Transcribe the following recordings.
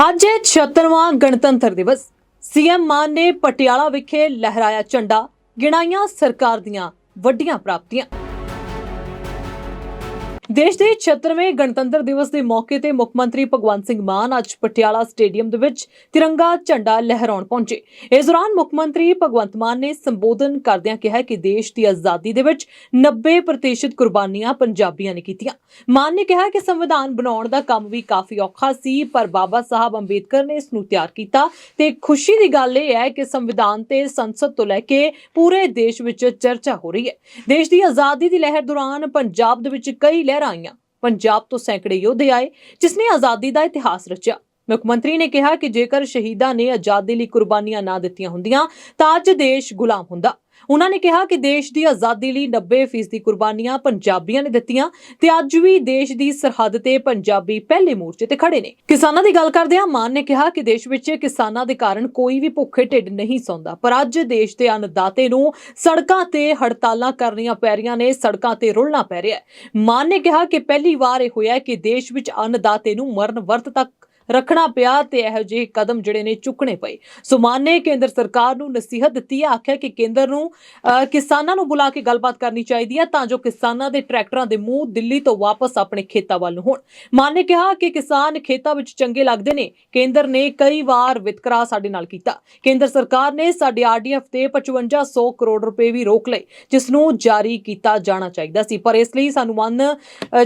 ਅੱਜ ਹੈ 76ਵਾਂ ਗਣਤੰਤਰ ਦਿਵਸ। ਸੀਐਮ ਮਾਨ ਨੇ ਪਟਿਆਲਾ ਵਿਖੇ ਲਹਿਰਾਇਆ ਝੰਡਾ, ਗਿਣਾਈਆਂ ਸਰਕਾਰ ਦੀਆਂ ਵੱਡੀਆਂ ਪ੍ਰਾਪਤੀਆਂ। ਦੇਸ਼ ਦੇ 76ਵੇਂ ਗਣਤੰਤਰ ਦਿਵਸ ਦੇ ਮੌਕੇ ਤੇ ਮੁੱਖ ਮੰਤਰੀ ਭਗਵੰਤ ਸਿੰਘ ਮਾਨ ਅੱਜ ਪਟਿਆਲਾ ਸਟੇਡੀਅਮ ਦੇ ਵਿੱਚ ਤਿਰੰਗਾ ਝੰਡਾ ਲਹਿਰਾਉਣ ਪਹੁੰਚੇ। ਇਸ ਦੌਰਾਨ ਮੁੱਖ ਮੰਤਰੀ ਭਗਵੰਤ ਮਾਨ ਨੇ ਸੰਬੋਧਨ ਕਰਦਿਆਂ ਕਿਹਾ ਕਿ ਦੇਸ਼ ਦੀ ਆਜ਼ਾਦੀ ਦੇ ਵਿੱਚ 90% ਕੁਰਬਾਨੀਆਂ ਪੰਜਾਬੀਆਂ ਨੇ ਕੀਤੀਆਂ। ਮਾਨ ਨੇ ਕਿਹਾ ਕਿ ਸੰਵਿਧਾਨ ਬਣਾਉਣ ਦਾ ਕੰਮ ਵੀ ਕਾਫੀ ਔਖਾ ਸੀ, ਪਰ ਬਾਬਾ ਸਾਹਿਬ ਅੰਬੇਦਕਰ ਨੇ ਇਸ ਨੂੰ ਤਿਆਰ ਕੀਤਾ ਤੇ ਖੁਸ਼ੀ ਦੀ ਗੱਲ ਇਹ ਹੈ ਕਿ ਸੰਵਿਧਾਨ ਤੇ ਸੰਸਦ ਤੋਂ ਲੈ ਕੇ ਪੂਰੇ ਦੇਸ਼ ਵਿੱਚ ਚਰਚਾ ਹੋ ਰਹੀ ਹੈ। ਦੇਸ਼ ਦੀ ਆਜ਼ਾਦੀ ਦੀ ਲਹਿਰ ਦੌਰਾਨ ਪੰਜਾਬ ਦੇ ਵਿੱਚ ਕਈ ਲਹਿਰ ਆਈਆਂ। ਪੰਜਾਬ ਤੋਂ ਸੈਂਕੜੇ ਯੋਧੇ ਆਏ ਜਿਸ ਨੇ ਆਜ਼ਾਦੀ ਦਾ ਇਤਿਹਾਸ ਰਚਿਆ। ਮੁੱਖ ਮੰਤਰੀ ਨੇ ਕਿਹਾ ਕਿ ਜੇਕਰ ਸ਼ਹੀਦਾਂ ਨੇ ਆਜ਼ਾਦੀ ਲਈ ਕੁਰਬਾਨੀਆਂ ਨਾ ਦਿੱਤੀਆਂ ਹੁੰਦੀਆਂ, ਤਾਂ ਅੱਜ ਦੇਸ਼ ਗੁਲਾਮ ਹੁੰਦਾ। ਉਹਨਾਂ ਨੇ ਕਿਹਾ ਕਿ ਦੇਸ਼ ਦੀ ਆਜ਼ਾਦੀ ਲਈ 90% ਦੀ ਕੁਰਬਾਨੀਆਂ ਪੰਜਾਬੀਆਂ ਨੇ ਦਿੱਤੀਆਂ ਤੇ ਅੱਜ ਵੀ ਦੇਸ਼ ਦੀ ਸਰਹੱਦ ਤੇ ਪੰਜਾਬੀ ਪਹਿਲੇ ਮੋਰਚੇ ਤੇ ਖੜੇ ਨੇ। ਕਿਸਾਨਾਂ ਦੀ ਗੱਲ ਕਰਦਿਆਂ ਮਾਨ ਨੇ ਕਿਹਾ ਕਿ ਦੇਸ਼ ਵਿੱਚ ਕਿਸਾਨਾਂ ਦੇ ਕਾਰਨ ਕੋਈ ਵੀ ਭੁੱਖੇ ਢਿੱਡ ਨਹੀਂ ਸੌਂਦਾ, ਪਰ ਅੱਜ ਦੇਸ਼ ਦੇ ਅੰਨਦਾਤੇ ਨੂੰ ਸੜਕਾਂ ਤੇ ਹੜਤਾਲਾਂ ਕਰਨੀਆਂ ਪੈ ਰਹੀਆਂ ਨੇ, ਸੜਕਾਂ ਤੇ ਰੁਲਣਾ ਪੈ ਰਿਹਾ ਹੈ। ਮਾਨ ਨੇ ਕਿਹਾ ਕਿ ਪਹਿਲੀ ਵਾਰ ਇਹ ਹੋਇਆ ਕਿ ਦੇਸ਼ ਵਿੱਚ ਅੰਨਦਾਤੇ ਨੂੰ ਮਰਨ ਵਰਤ ਤੱਕ ਰੱਖਣਾ ਪਿਆ ਤੇ ਇਹੋ ਜਿਹੇ ਕਦਮ ਜਿਹੜੇ ਨੇ ਚੁੱਕਣੇ ਪਏ। ਸੋ ਮਾਨ ਨੇ ਕੇਂਦਰ ਸਰਕਾਰ ਨੂੰ ਨਸੀਹਤ ਦਿੱਤੀ ਹੈ ਆਖਿਆ ਕਿ ਕੇਂਦਰ ਨੂੰ ਕਿਸਾਨਾਂ ਨੂੰ ਬੁਲਾ ਕੇ ਗੱਲਬਾਤ ਕਰਨੀ ਚਾਹੀਦੀ ਹੈ ਤਾਂ ਜੋ ਕਿਸਾਨਾਂ ਦੇ ਟਰੈਕਟਰਾਂ ਦੇ ਮੂੰਹ ਦਿੱਲੀ ਤੋਂ ਵਾਪਸ ਆਪਣੇ ਖੇਤਾਂ ਵੱਲ ਨੂੰ ਹੋਣ। ਮਾਨ ਨੇ ਕਿਹਾ ਕਿ ਕਿਸਾਨ ਖੇਤਾਂ ਵਿੱਚ ਚੰਗੇ ਲੱਗਦੇ ਨੇ, ਕੇਂਦਰ ਨੇ ਕਈ ਵਾਰ ਵਿਤਕਰਾ ਸਾਡੇ ਨਾਲ ਕੀਤਾ। ਕੇਂਦਰ ਸਰਕਾਰ ਨੇ ਸਾਡੇ ਆਰਡੀਐਫ ਤੇ 5500 ਕਰੋੜ ਰੁਪਏ ਵੀ ਰੋਕ ਲਏ, ਜਿਸ ਨੂੰ ਜਾਰੀ ਕੀਤਾ ਜਾਣਾ ਚਾਹੀਦਾ ਸੀ। ਪਰ ਇਸ ਲਈ ਸਾਨੂੰ ਮਨ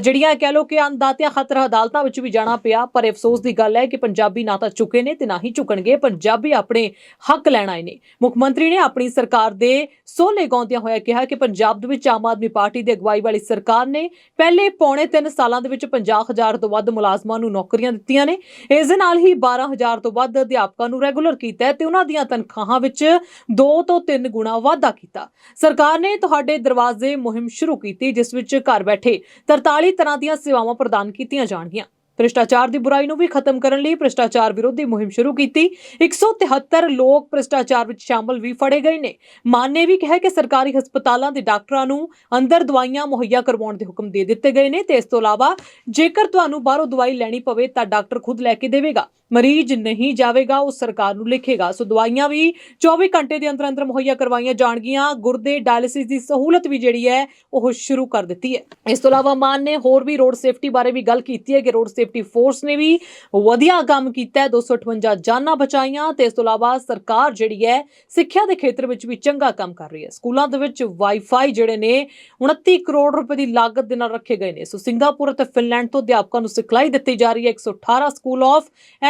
ਜਿਹੜੀਆਂ ਕਹਿ ਲੋ ਕਿ ਅੰਦਾਤਿਆਂ ਖਤਰਾ ਅਦਾਲਤਾਂ ਵਿੱਚ ਵੀ ਜਾਣਾ ਪਿਆ, ਪਰ ਅਫਸੋਸ ਦੀ ਗੱਲ ਹੈ ਕਿ ਪੰਜਾਬੀ ਨਾ ਤਾਂ ਚੁੱਕੇ ਨੇ ਤੇ ਨਾ ਹੀ ਚੁੱਕਣਗੇ। ਪੰਜਾਬੀ ਆਪਣੇ ਹੱਕ ਲੈਣ ਆਏ ਨੇ। ਮੁੱਖ ਮੰਤਰੀ ਨੇ ਆਪਣੀ ਸਰਕਾਰ ਦੇ ਸੋਲੇ ਗਾਉਂਦਿਆਂ ਹੋਇਆ ਕਿਹਾ ਕਿ ਪੰਜਾਬ ਦੇ ਵਿੱਚ ਆਮ ਆਦਮੀ ਪਾਰਟੀ ਦੀ ਅਗਵਾਈ ਵਾਲੀ ਸਰਕਾਰ ਨੇ ਪਹਿਲੇ ਪੌਣੇ 3 ਸਾਲਾਂ ਦੇ ਵਿੱਚ 50000 ਤੋਂ ਵੱਧ ਮੁਲਾਜ਼ਮਾਂ ਨੂੰ ਨੌਕਰੀਆਂ ਦਿੱਤੀਆਂ ਨੇ। ਇਸ ਦੇ ਨਾਲ ਹੀ 12000 ਤੋਂ ਵੱਧ ਅਧਿਆਪਕਾਂ ਨੂੰ ਰੈਗੂਲਰ ਕੀਤਾ ਤੇ ਉਹਨਾਂ ਦੀਆਂ ਤਨਖਾਹਾਂ ਵਿੱਚ 2 ਤੋਂ 3 ਗੁਣਾ ਵਾਧਾ ਕੀਤਾ। ਸਰਕਾਰ ਨੇ ਤੁਹਾਡੇ ਦਰਵਾਜ਼ੇ ਮੁਹਿੰਮ ਸ਼ੁਰੂ ਕੀਤੀ, ਜਿਸ ਵਿੱਚ ਘਰ ਬੈਠੇ 43 ਤਰ੍ਹਾਂ ਦੀਆਂ ਸੇਵਾਵਾਂ ਪ੍ਰਦਾਨ ਕੀਤੀਆਂ ਜਾਣਗੀਆਂ। ਭ੍ਰਿਸ਼ਟਾਚਾਰ ਦੀ ਬੁਰਾਈ ਨੂੰ ਵੀ ਖਤਮ ਕਰਨ ਲਈ ਭ੍ਰਿਸ਼ਟਾਚਾਰ ਵਿਰੋਧੀ ਮੁਹਿੰਮ ਸ਼ੁਰੂ ਕੀਤੀ। 173 ਲੋਕ ਭ੍ਰਿਸ਼ਟਾਚਾਰ ਵਿੱਚ ਸ਼ਾਮਲ ਵੀ ਫੜੇ ਗਏ ਨੇ। ਮਾਨ ਨੇ ਵੀ ਕਿਹਾ ਕਿ ਸਰਕਾਰੀ ਹਸਪਤਾਲਾਂ ਦੇ ਡਾਕਟਰਾਂ ਨੂੰ ਅੰਦਰ ਦਵਾਈਆਂ ਮੁਹੱਈਆ ਕਰਵਾਉਣ ਦੇ ਹੁਕਮ ਦੇ ਦਿੱਤੇ ਗਏ ਨੇ ਤੇ ਇਸ ਤੋਂ ਇਲਾਵਾ ਜੇਕਰ ਤੁਹਾਨੂੰ ਬਾਹਰੋਂ ਦਵਾਈ ਲੈਣੀ ਪਵੇ ਤਾਂ ਡਾਕਟਰ ਖੁਦ ਲੈ ਕੇ ਦੇਵੇਗਾ। ਮਰੀਜ਼ ਨਹੀਂ ਜਾਵੇਗਾ, ਉਹ ਸਰਕਾਰ ਨੂੰ ਲਿਖੇਗਾ। ਸੋ ਦਵਾਈਆਂ ਵੀ 24 ਘੰਟੇ ਦੇ ਅੰਦਰ ਅੰਦਰ ਮੁਹੱਈਆ ਕਰਵਾਈਆਂ ਜਾਣਗੀਆਂ। ਗੁਰਦੇ ਡਾਇਲਿਸਿਸ ਦੀ ਸਹੂਲਤ ਵੀ ਜਿਹੜੀ ਹੈ, ਉਹ ਸ਼ੁਰੂ ਕਰ ਦਿੱਤੀ ਹੈ। ਇਸ ਤੋਂ ਇਲਾਵਾ ਮਾਨ ਨੇ ਹੋਰ ਵੀ ਰੋਡ ਸੇਫਟੀ ਬਾਰੇ ਵੀ ਗੱਲ ਕੀਤੀ ਹੈ ਕਿ ਰੋਡ ਸੇਫਟੀ ਫੋਰਸ ਨੇ ਵੀ ਵਧੀਆ ਕੰਮ ਕੀਤਾ ਹੈ। 258 ਜਾਨਾਂ ਬਚਾਈਆਂ ਤੇ ਇਸ ਤੋਂ ਇਲਾਵਾ ਸਰਕਾਰ ਜਿਹੜੀ ਹੈ, ਸਿੱਖਿਆ ਦੇ ਖੇਤਰ ਵਿੱਚ ਵੀ ਚੰਗਾ ਕੰਮ ਕਰ ਰਹੀ ਹੈ। ਸਕੂਲਾਂ ਦੇ ਵਿੱਚ ਵਾਈਫਾਈ ਜਿਹੜੇ ਨੇ 29 ਕਰੋੜ ਰੁਪਏ ਦੀ ਲਾਗਤ ਦੇ ਨਾਲ ਰੱਖੇ ਗਏ ਨੇ। ਸੋ ਸਿੰਗਾਪੁਰ ਅਤੇ ਫਿਨਲੈਂਡ ਤੋਂ ਅਧਿਆਪਕਾਂ ਨੂੰ ਸਿਖਲਾਈ ਦਿੱਤੀ ਜਾ ਰਹੀ ਹੈ। 118 ਸਕੂਲ ਆਫ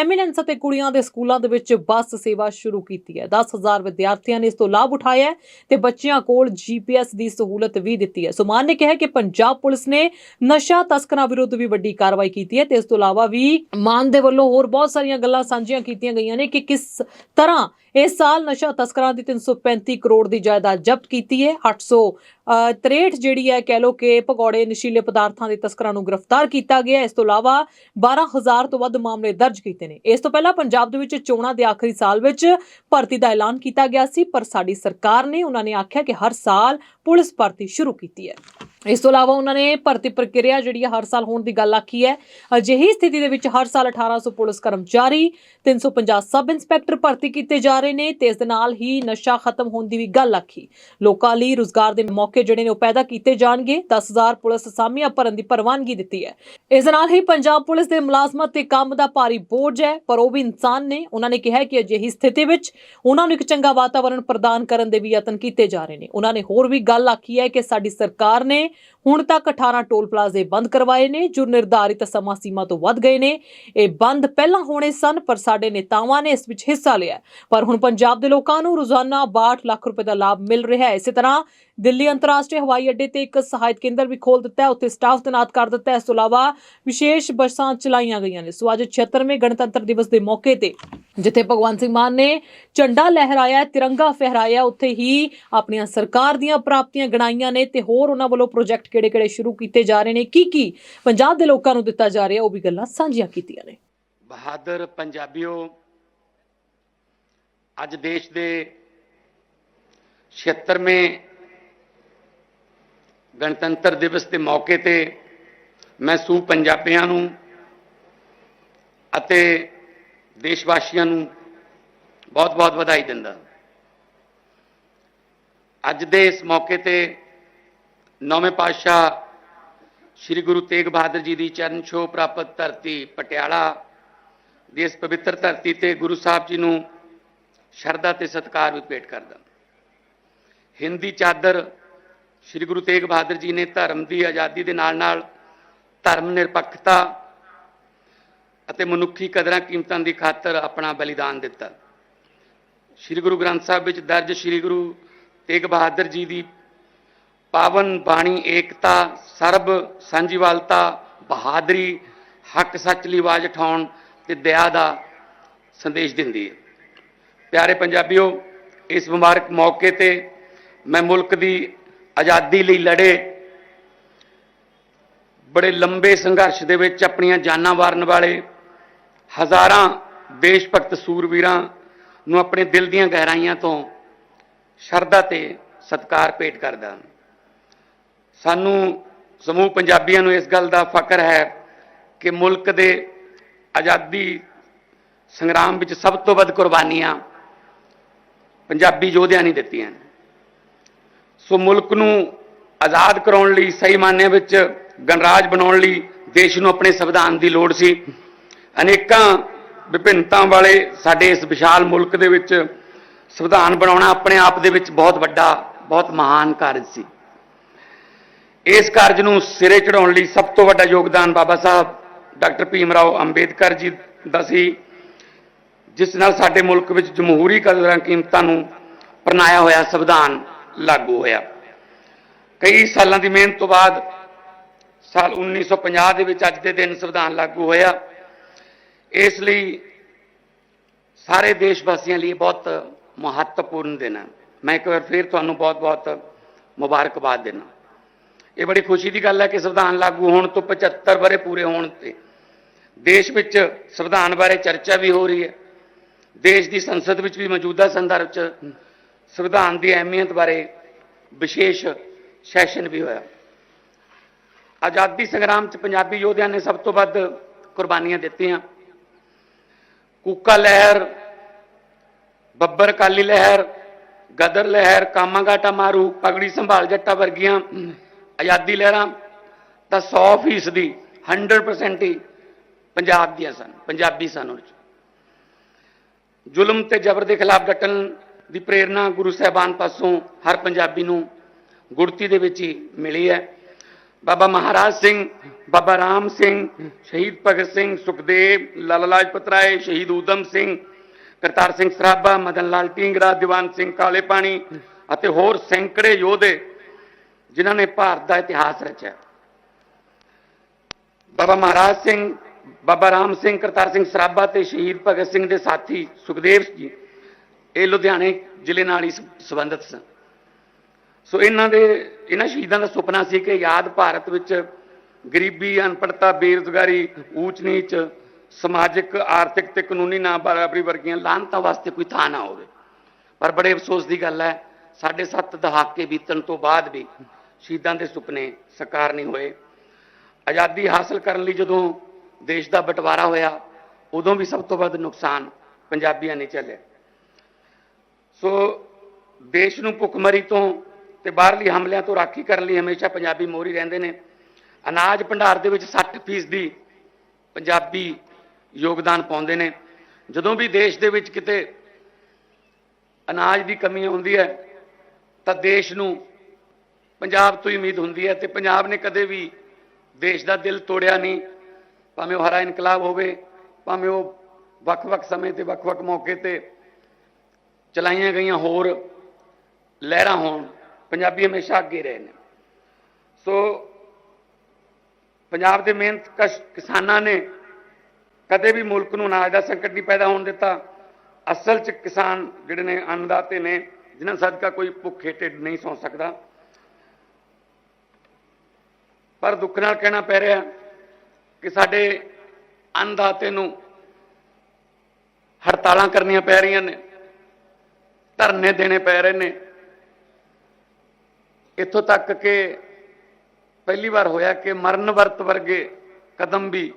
ਐਮੀਨੈਂਸ ਅਤੇ ਕੁੜੀਆਂ ਦੇ ਸਕੂਲਾਂ ਦੇ ਵਿੱਚ ਬੱਸ ਸੇਵਾ ਸ਼ੁਰੂ ਕੀਤੀ ਹੈ। 10000 ਵਿਦਿਆਰਥੀਆਂ ਨੇ ਇਸ ਤੋਂ ਲਾਭ ਉਠਾਇਆ ਹੈ ਤੇ ਬੱਚਿਆਂ ਕੋਲ ਜੀਪੀਐਸ ਦੀ ਸਹੂਲਤ ਵੀ ਦਿੱਤੀ ਹੈ। ਸੋ ਮਾਨ ਨੇ ਕਿਹਾ ਕਿ ਪੰਜਾਬ ਪੁਲਿਸ ਨੇ ਨਸ਼ਾ ਤਸਕਰਾਂ ਵਿਰੁੱਧ ਵੀ ਵੱਡੀ ਕਾਰਵਾਈ ਕੀਤੀ ਹੈ ਤੇ ਇਸ ਤੋਂ ਇਲਾਵਾ ਵੀ ਮਾਨ ਦੇ ਵੱਲੋਂ ਹੋਰ ਬਹੁਤ ਸਾਰੀਆਂ ਗੱਲਾਂ ਸਾਂਝੀਆਂ ਕੀਤੀਆਂ ਗਈਆਂ ਨੇ ਕਿ ਕਿਸ ਤਰ੍ਹਾਂ ਇਸ ਸਾਲ ਨਸ਼ਾ ਤਸਕਰਾਂ ਦੀ 335 ਕਰੋੜ ਦੀ ਜਾਇਦਾਦ ਜ਼ਬਤ ਕੀਤੀ ਹੈ। 863 ਜਿਹੜੀ ਹੈ, ਕਹਿ ਲੋ ਕਿ ਭਗੌੜੇ, ਨਸ਼ੀਲੇ ਪਦਾਰਥਾਂ ਦੇ ਤਸਕਰਾਂ ਨੂੰ ਗ੍ਰਿਫਤਾਰ ਕੀਤਾ ਗਿਆ ਇਸ ਤੋਂ ਇਲਾਵਾ 12000 ਤੋਂ ਵੱਧ ਮਾਮਲੇ ਦਰਜ ਕੀਤੇ ਨੇ। ਇਸ ਤੋਂ ਪਹਿਲਾਂ ਪੰਜਾਬ ਦੇ ਵਿੱਚ ਚੋਣਾਂ ਦੇ ਆਖਰੀ ਸਾਲ ਵਿੱਚ ਭਰਤੀ ਦਾ ਐਲਾਨ ਕੀਤਾ ਗਿਆ ਸੀ, ਪਰ ਸਾਡੀ ਸਰਕਾਰ ਨੇ ਉਹਨਾਂ ਨੇ ਆਖਿਆ ਕਿ ਹਰ ਸਾਲ ਪੁਲਿਸ ਭਰਤੀ ਸ਼ੁਰੂ ਕੀਤੀ ਹੈ। ਇਸ ਤੋਂ ਇਲਾਵਾ ਉਹਨਾਂ ਨੇ ਭਰਤੀ ਪ੍ਰਕਿਰਿਆ ਜਿਹੜੀ ਹੈ, ਹਰ ਸਾਲ ਹੋਣ ਦੀ ਗੱਲ ਆਖੀ ਹੈ। ਅਜਿਹੀ ਸਥਿਤੀ ਦੇ ਵਿੱਚ ਹਰ ਸਾਲ 1800 ਪੁਲਿਸ ਕਰਮਚਾਰੀ 350 ਸਬ ਇੰਸਪੈਕਟਰ ਭਰਤੀ ਕੀਤੇ ਜਾ ਰਹੇ ਨੇ ਤੇ ਇਸ ਦੇ ਨਾਲ ਹੀ ਨਸ਼ਾ ਖਤਮ ਹੋਣ ਦੀ ਵੀ ਗੱਲ ਆਖੀ। ਲੋਕਾਂ ਲਈ ਰੋਜ਼ਗਾਰ ਦੇ ਮੌਕੇ ਜਿਹੜੇ ਨੇ ਉਹ ਪੈਦਾ ਕੀਤੇ ਜਾਣਗੇ। 10000 ਪੁਲਿਸ ਅਸਾਮੀਆਂ ਭਰਨ ਦੀ ਪ੍ਰਵਾਨਗੀ ਦਿੱਤੀ ਹੈ। ਇਸ ਦੇ ਨਾਲ ਹੀ ਪੰਜਾਬ ਪੁਲਿਸ ਦੇ ਮੁਲਾਜ਼ਮਾਂ ਤੇ ਕੰਮ ਦਾ ਭਾਰੀ ਬੋਝ ਹੈ, ਪਰ ਉਹ ਵੀ ਇਨਸਾਨ ਨੇ। ਉਹਨਾਂ ਨੇ ਕਿਹਾ ਕਿ ਅਜਿਹੀ ਸਥਿਤੀ ਵਿੱਚ ਉਹਨਾਂ ਨੂੰ ਇੱਕ ਚੰਗਾ ਵਾਤਾਵਰਣ ਪ੍ਰਦਾਨ ਕਰਨ ਦੇ ਵੀ ਯਤਨ ਕੀਤੇ ਜਾ ਰਹੇ ਨੇ। ਉਹਨਾਂ ਨੇ ਹੋਰ ਵੀ ਗੱਲ ਆਖੀ ਹੈ ਕਿ ਸਾਡੀ ਸਰਕਾਰ ਨੇ ਹੁਣ ਤੱਕ 18 ਟੋਲ ਪਲਾਜ਼ੇ ਬੰਦ ਕਰਵਾਏ ਨੇ, ਜੋ ਨਿਰਧਾਰਿਤ ਸਮਾਂ ਸੀਮਾ ਤੋਂ ਵੱਧ ਗਏ ਨੇ। ਇਹ ਬੰਦ ਪਹਿਲਾਂ ਹੋਣੇ ਸਨ, ਪਰ ਸਾਡੇ ਨੇਤਾਵਾਂ ਨੇ ਇਸ ਵਿੱਚ ਹਿੱਸਾ ਲਿਆ ਪਰ ਹੁਣ ਪੰਜਾਬ ਦੇ ਲੋਕਾਂ ਨੂੰ ਰੋਜ਼ਾਨਾ 62 ਲੱਖ ਰੁਪਏ ਦਾ ਲਾਭ ਮਿਲ ਰਿਹਾ ਹੈ। ਇਸੇ ਤਰ੍ਹਾਂ ਦਿੱਲੀ ਅੰਤਰਰਾਸ਼ਟਰੀ ਹਵਾਈ ਅੱਡੇ ਤੇ ਇੱਕ ਸਹਾਇਤ ਕੇਂਦਰ ਵੀ ਖੋਲ ਦਿੱਤਾ ਹੈ। ਉੱਥੇ ਸਟਾਫ ਤੈਨਾਤ ਕਰ ਦਿੱਤਾ ਹੈ। ਇਸ ਤੋਂ ਇਲਾਵਾ ਵਿਸ਼ੇਸ਼ ਬੱਸਾਂ ਚਲਾਈਆਂ ਗਈਆਂ ਨੇ। ਸੋ ਅੱਜ 76ਵੇਂ ਗਣਤੰਤਰ ਦਿਵਸ ਦੇ ਮੌਕੇ ਤੇ ਜਿੱਥੇ ਭਗਵੰਤ ਸਿੰਘ ਮਾਨ ਨੇ ਝੰਡਾ ਲਹਿਰਾਇਆ ਤਿਰੰਗਾ ਫਹਿਰਾਇਆ ਉੱਥੇ ਹੀ ਆਪਣੀਆਂ ਸਰਕਾਰ ਦੀਆਂ ਪ੍ਰਾਪਤੀਆਂ ਗਣਾਈਆਂ ਨੇ ਤੇ ਹੋਰ ਉਹਨਾਂ ਵੱਲੋਂ ਪ੍ਰੋਜੈਕਟ ਕਿਹੜੇ-ਕਿਹੜੇ ਸ਼ੁਰੂ ਕੀਤੇ ਜਾ ਰਹੇ ਨੇ ਕੀ ਕੀ ਪੰਜਾਬ ਦੇ ਲੋਕਾਂ ਨੂੰ ਦਿੱਤਾ ਜਾ ਰਿਹਾ, ਉਹ ਵੀ ਗੱਲਾਂ ਸਾਂਝੀਆਂ ਕੀਤੀਆਂ ਨੇ। ਬਹਾਦਰ ਪੰਜਾਬੀਓ, ਅੱਜ ਦੇਸ਼ ਦੇ 76ਵੇਂ ਗਣਤੰਤਰ ਦਿਵਸ ਦੇ ਮੌਕੇ ਤੇ ਮੈਂ ਸੂ ਪੰਜਾਬੀਆਂ ਨੂੰ ਅਤੇ ਦੇਸ਼ ਵਾਸੀਆਂ ਨੂੰ ਬਹੁਤ-ਬਹੁਤ ਵਧਾਈ ਦਿੰਦਾ ਅੱਜ ਦੇ ਇਸ ਮੌਕੇ ਤੇ ਨੌਵੇਂ ਪਾਤਸ਼ਾਹ ਸ੍ਰੀ ਗੁਰੂ ਤੇਗ ਬਹਾਦਰ ਜੀ ਦੀ ਚਰਨ ਛੋਹ ਪ੍ਰਾਪਤ ਧਰਤੀ ਪਟਿਆਲਾ ਦੀ ਇਸ ਪਵਿੱਤਰ ਧਰਤੀ ਤੇ ਗੁਰੂ ਸਾਹਿਬ ਜੀ ਨੂੰ ਸ਼ਰਧਾ ਤੇ ਸਤਿਕਾਰ ਵੀ ਭੇਟ ਕਰਦਾ ਹਿੰਦੀ ਚਾਦਰ ਸ੍ਰੀ ਗੁਰੂ ਤੇਗ ਬਹਾਦਰ ਜੀ ਨੇ ਧਰਮ ਦੀ ਆਜ਼ਾਦੀ ਦੇ ਨਾਲ-ਨਾਲ ਧਰਮ ਨਿਰਪੱਖਤਾ ਅਤੇ ਮਨੁੱਖੀ ਕਦਰਾਂ ਕੀਮਤਾਂ ਦੀ ਖਾਤਰ ਆਪਣਾ ਬਲੀਦਾਨ ਦਿੱਤਾ। ਸ੍ਰੀ ਗੁਰੂ ਗ੍ਰੰਥ ਸਾਹਿਬ ਵਿੱਚ ਦਰਜ ਸ੍ਰੀ ਗੁਰੂ ਤੇਗ ਬਹਾਦਰ ਜੀ ਦੀ ਪਾਵਨ ਬਾਣੀ ਏਕਤਾ, ਸਰਬ ਸਾਂਝੀਵਾਲਤਾ ਬਹਾਦਰੀ, ਹੱਕ ਸੱਚ ਲਈ ਆਵਾਜ਼ ਉਠਾਉਣ ਤੇ ਦਇਆ ਦਾ ਸੰਦੇਸ਼ ਦਿੰਦੀ ਹੈ। ਪਿਆਰੇ ਪੰਜਾਬੀਓ, ਇਸ ਮੁਬਾਰਕ ਮੌਕੇ ਤੇ ਮੈਂ ਮੁਲਕ ਦੀ ਆਜ਼ਾਦੀ ਲਈ ਲੜੇ। ਬੜੇ ਲੰਬੇ ਸੰਘਰਸ਼ ਦੇ ਵਿੱਚ ਆਪਣੀਆਂ ਜਾਨਾਂ ਵਾਰਨ ਵਾਲੇ, ਹਜ਼ਾਰਾਂ ਦੇਸ਼ ਭਗਤ ਸੂਰਵੀਰਾਂ ਨੂੰ ਆਪਣੇ ਦਿਲ ਦੀਆਂ ਗਹਿਰਾਈਆਂ ਤੋਂ ਸ਼ਰਧਾ ਤੇ ਸਤਿਕਾਰ ਭੇਟ ਕਰਦਾ ਸਾਨੂੰ ਸਮੂਹ ਪੰਜਾਬੀਆਂ ਨੂੰ ਇਸ ਗੱਲ ਦਾ ਫਖਰ ਹੈ ਕਿ ਮੁਲਕ ਦੇ ਆਜ਼ਾਦੀ ਸੰਗਰਾਮ ਵਿੱਚ ਸਭ ਤੋਂ ਵੱਧ ਕੁਰਬਾਨੀਆਂ ਪੰਜਾਬੀ ਯੋਧਿਆਂ ਨੇ ਦਿੱਤੀਆਂ ਸੋ ਮੁਲਕ ਨੂੰ ਆਜ਼ਾਦ ਕਰਾਉਣ ਲਈ, ਸਹੀ ਮਾਨੇ ਵਿੱਚ ਗਣਰਾਜ ਬਣਾਉਣ ਲਈ ਦੇਸ਼ ਨੂੰ ਆਪਣੇ ਸੰਵਿਧਾਨ ਦੀ ਲੋੜ ਸੀ। ਅਨੇਕਾਂ ਵਿਭਿੰਨਤਾ ਵਾਲੇ ਸਾਡੇ ਇਸ ਵਿਸ਼ਾਲ ਮੁਲਕ ਦੇ ਵਿੱਚ ਸੰਵਿਧਾਨ ਬਣਾਉਣਾ ਆਪਣੇ ਆਪ ਦੇ ਵਿੱਚ ਬਹੁਤ ਵੱਡਾ, ਬਹੁਤ ਮਹਾਨ ਕਾਰਜ ਸੀ। ਇਸ ਕਾਰਜ ਨੂੰ ਸਿਰੇ ਚੜਾਉਣ ਲਈ ਸਭ ਤੋਂ ਵੱਡਾ ਯੋਗਦਾਨ ਬਾਬਾ ਸਾਹਿਬ ਡਾਕਟਰ ਭੀਮ ਰਾਓ ਅੰਬੇਦਕਰ ਜੀ ਦਾ ਸੀ, ਜਿਸ ਨਾਲ ਸਾਡੇ ਮੁਲਕ ਵਿੱਚ ਜਮਹੂਰੀ ਕਦਰਾਂ ਕੀਮਤਾਂ ਨੂੰ ਪ੍ਰਣਾਇਆ ਹੋਇਆ ਸੰਵਿਧਾਨ ਲਾਗੂ ਹੋਇਆ। ਕਈ ਸਾਲਾਂ ਦੀ ਮਿਹਨਤ ਤੋਂ ਬਾਅਦ ਸਾਲ 1950 ਦੇ ਵਿੱਚ ਅੱਜ ਦੇ ਦਿਨ ਸੰਵਿਧਾਨ ਲਾਗੂ ਹੋਇਆ। ਇਸ ਲਈ ਸਾਰੇ ਦੇਸ਼ ਵਾਸੀਆਂ ਲਈ ਬਹੁਤ ਮਹੱਤਵਪੂਰਨ ਦਿਨ ਹੈ। ਮੈਂ ਇੱਕ ਵਾਰ ਫਿਰ ਤੁਹਾਨੂੰ ਬਹੁਤ-ਬਹੁਤ ਮੁਬਾਰਕਬਾਦ ਦੇਣਾ ਇਹ ਬੜੀ ਖੁਸ਼ੀ ਦੀ ਗੱਲ ਹੈ ਕਿ ਸੰਵਿਧਾਨ ਲਾਗੂ ਹੋਣ ਤੋਂ 75 ਬਰੇ ਪੂਰੇ ਹੋਣ ਤੇ ਦੇਸ਼ ਵਿੱਚ ਸੰਵਿਧਾਨ ਬਾਰੇ ਚਰਚਾ ਵੀ ਹੋ ਰਹੀ ਹੈ। ਦੇਸ਼ ਦੀ ਸੰਸਦ ਵਿੱਚ ਵੀ ਮੌਜੂਦਾ ਸੰਦਰਭ 'ਚ ਸੰਵਿਧਾਨ ਦੀ ਅਹਿਮੀਅਤ ਬਾਰੇ ਵਿਸ਼ੇਸ਼ ਸੈਸ਼ਨ ਵੀ ਹੋਇਆ। ਆਜ਼ਾਦੀ ਸੰਗਰਾਮ 'ਚ ਪੰਜਾਬੀ ਯੋਧਿਆਂ ਨੇ ਸਭ ਤੋਂ ਵੱਧ ਕੁਰਬਾਨੀਆਂ ਦਿੱਤੀਆਂ। ਕੂਕਾ ਲਹਿਰ, ਬੱਬਰ ਕਾਲੀ ਲਹਿਰ, ਗਦਰ ਲਹਿਰ, ਕਾਮਾਗਾਟਾ ਮਾਰੂ, ਪਗੜੀ ਸੰਭਾਲ ਜੱਟਾ ਵਰਗੀਆਂ ਆਜ਼ਾਦੀ ਲਹਿਰਾਂ ਤਾਂ 100% ਦੀ 100% ਹੀ ਪੰਜਾਬ ਦੀਆਂ ਸਨ, ਪੰਜਾਬੀ ਸਨ ਉਹ 'ਚ। ਜ਼ੁਲਮ ਤੇ ਜ਼ਬਰ ਦੇ ਖਿਲਾਫ ਡਟਣ ਦੀ ਪ੍ਰੇਰਣਾ ਗੁਰੂ ਸਾਹਿਬਾਨ ਪਾਸੋਂ ਹਰ ਪੰਜਾਬੀ ਨੂੰ ਗੁੜਤੀ ਦੇ ਵਿੱਚ ਹੀ ਮਿਲੀ ਹੈ। ਬਾਬਾ ਮਹਾਰਾਜ ਸਿੰਘ, ਬਾਬਾ ਰਾਮ ਸਿੰਘ, ਸ਼ਹੀਦ ਭਗਤ ਸਿੰਘ, ਸੁਖਦੇਵ, ਲਾਲਾ ਲਾਜਪਤ ਰਾਏ, ਸ਼ਹੀਦ ਊਧਮ ਸਿੰਘ, ਕਰਤਾਰ ਸਿੰਘ ਸਰਾਭਾ, ਮਦਨ ਲਾਲ ਢੀਂਗਰਾ ਦੀਵਾਨ ਸਿੰਘ ਕਾਲੇ ਪਾਣੀ ਅਤੇ ਹੋਰ ਸੈਂਕੜੇ ਯੋਧੇ ਜਿਨ੍ਹਾਂ ਨੇ ਭਾਰਤ ਦਾ ਇਤਿਹਾਸ ਰਚਿਆ। ਬਾਬਾ ਮਹਾਰਾਜ ਸਿੰਘ, ਬਾਬਾ ਰਾਮ ਸਿੰਘ, ਕਰਤਾਰ ਸਿੰਘ ਸਰਾਭਾ ਤੇ ਸ਼ਹੀਦ ਭਗਤ ਸਿੰਘ ਦੇ ਸਾਥੀ ਸੁਖਦੇਵ ਜੀ ਇਹ ਲੁਧਿਆਣੇ ਜ਼ਿਲ੍ਹੇ ਨਾਲ ਹੀ ਸੰਬੰਧਿਤ ਸਨ। ਸੋ ਇਹਨਾਂ ਦੇ, ਇਹਨਾਂ ਸ਼ਹੀਦਾਂ ਦਾ ਸੁਪਨਾ ਸੀ ਕਿ ਯਾਦ ਭਾਰਤ ਵਿੱਚ ਗਰੀਬੀ ਅਨਪੜਤਾ ਬੇਰੁਜ਼ਗਾਰੀ, ਊਚ ਨੀਚ, ਸਮਾਜਿਕ, ਆਰਥਿਕ ਤੇ ਕਾਨੂੰਨੀ ਨਾ ਬਰਾਬਰੀ ਵਰਗੀਆਂ ਲਾਹਨਤਾਂ ਵਾਸਤੇ ਕੋਈ ਥਾਂ ਨਾ ਹੋਵੇ। ਪਰ ਬੜੇ ਅਫਸੋਸ ਦੀ ਗੱਲ ਹੈ ਸਾਡੇ ਸੱਤ ਦਹਾਕੇ ਬੀਤਣ ਤੋਂ ਬਾਅਦ ਵੀ ਸ਼ਹੀਦਾਂ ਦੇ ਸੁਪਨੇ ਸਾਕਾਰ ਨਹੀਂ ਹੋਏ। ਆਜ਼ਾਦੀ ਹਾਸਲ ਕਰਨ ਲਈ ਜਦੋਂ ਦੇਸ਼ ਦਾ ਬਟਵਾਰਾ ਹੋਇਆ, ਉਦੋਂ ਵੀ ਸਭ ਤੋਂ ਵੱਧ ਨੁਕਸਾਨ ਪੰਜਾਬੀਆਂ ਨੇ ਝੱਲਿਆ। ਸੋ ਦੇਸ਼ ਨੂੰ ਭੁੱਖਮਰੀ ਤੋਂ ਤੇ ਬਾਹਰਲੀ ਹਮਲਿਆਂ ਤੋਂ ਰਾਖੀ ਕਰਨ ਲਈ ਹਮੇਸ਼ਾ ਪੰਜਾਬੀ ਮੋਹਰੀ ਰਹਿੰਦੇ ਨੇ। ਅਨਾਜ ਭੰਡਾਰ ਦੇ ਵਿੱਚ 60% ਦੀ ਪੰਜਾਬੀ ਯੋਗਦਾਨ ਪਾਉਂਦੇ ਨੇ। ਜਦੋਂ ਵੀ ਦੇਸ਼ ਦੇ ਵਿੱਚ ਕਿਤੇ ਅਨਾਜ ਦੀ ਕਮੀ ਆਉਂਦੀ ਹੈ, ਤਾਂ ਦੇਸ਼ ਨੂੰ ਪੰਜਾਬ ਤੋਂ ਹੀ ਉਮੀਦ ਹੁੰਦੀ ਹੈ ਤੇ ਪੰਜਾਬ ਨੇ ਕਦੇ ਵੀ ਦੇਸ਼ ਦਾ ਦਿਲ ਤੋੜਿਆ ਨਹੀਂ। ਭਾਵੇਂ ਉਹ ਹਰਾ ਇਨਕਲਾਬ ਹੋਵੇ, ਭਾਵੇਂ ਉਹ ਵੱਖ-ਵੱਖ ਸਮੇਂ ਤੇ ਵੱਖ-ਵੱਖ ਮੌਕੇ ਤੇ ਚਲਾਈਆਂ ਗਈਆਂ ਹੋਰ ਲਹਿਰਾਂ ਹੋਣ, ਪੰਜਾਬੀ ਹਮੇਸ਼ਾ ਅੱਗੇ ਰਹੇ ਨੇ ਸੋ ਪੰਜਾਬ ਦੇ ਮਿਹਨਤ ਕਸ਼ ਕਿਸਾਨਾਂ ਨੇ ਕਦੇ ਵੀ ਮੁਲਕ ਨੂੰ ਅਨਾਜ ਦਾ ਸੰਕਟ ਨਹੀਂ ਪੈਦਾ ਹੋਣ ਦਿੱਤਾ। ਅਸਲ 'ਚ ਕਿਸਾਨ ਜਿਹੜੇ ਨੇ ਅੰਨਦਾਤੇ ਨੇ, ਜਿਨ੍ਹਾਂ ਸਦਕਾ ਕੋਈ ਭੁੱਖੇ ਢਿੱਡ ਨਹੀਂ ਸੌ ਸਕਦਾ। ਪਰ ਦੁੱਖ ਨਾਲ ਕਹਿਣਾ ਪੈ ਰਿਹਾ ਕਿ ਸਾਡੇ ਅੰਨਦਾਤੇ ਨੂੰ ਹੜਤਾਲਾਂ ਕਰਨੀਆਂ ਪੈ ਰਹੀਆਂ ਨੇ। ਧਰਨੇ ਦੇਣੇ ਪੈ ਰਹੇ ਨੇ। ਇੱਥੋਂ ਤੱਕ ਕਿ ਪਹਿਲੀ ਵਾਰ ਹੋਇਆ ਕਿ ਮਰਨ ਵਰਤ ਵਰਗੇ ਕਦਮ ਵੀ